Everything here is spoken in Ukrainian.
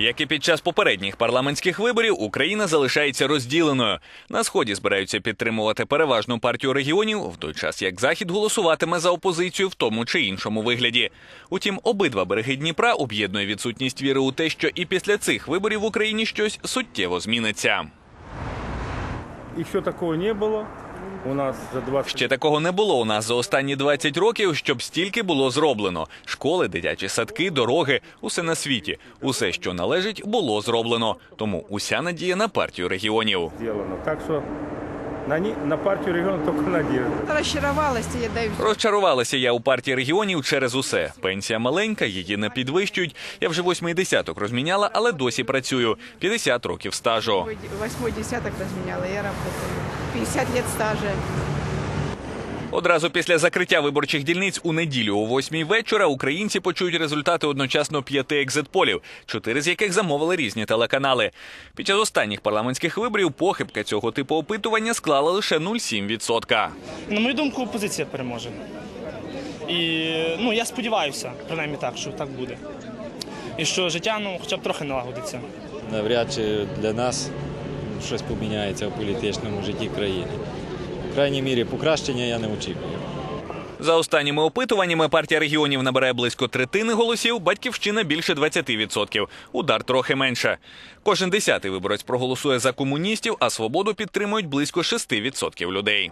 Як і під час попередніх парламентських виборів, Україна залишається розділеною. На сході збираються підтримувати переважну партію регіонів, в той час як захід голосуватиме за опозицію в тому чи іншому вигляді. Утім, обидва береги Дніпра об'єднує відсутність віри у те, що і після цих виборів в Україні щось суттєво зміниться. Еще такого не было. У нас за 20 Ще такого не було у нас за останні 20 років, щоб стільки було зроблено: школи, дитячі садки, дороги, усе на світі, усе, що належить, було зроблено. Тому уся надія на партію регіонів. Так что на, ні на партію регіону тільки надежда. Розчарувалася, я даю. Розчарувалася я у партії регіонів через усе. Пенсія маленька, її не підвищують. Я вже восьмий десяток розміняла, але досі працюю. 50 років стажу. Восьмий десяток розміняла. я працюю. 50 років стажа. Одразу після закриття виборчих дільниць у неділю о восьмій вечора українці почують результати одночасно п'яти екзитполів, чотири з яких замовили різні телеканали. Під час останніх парламентських виборів похибка цього типу опитування склала лише 0,7%. На мою думку, опозиція переможе. І ну, я сподіваюся, принаймні так, що так буде. І що життя ну, хоча б трохи налагодиться. навряд чи для нас щось поміняється в політичному житті країни. В крайній мірі покращення я не очікую. За останніми опитуваннями партія регіонів набирає близько третини голосів, батьківщина більше 20%. Удар трохи менше. Кожен десятий виборець проголосує за комуністів, а свободу підтримують близько 6% людей.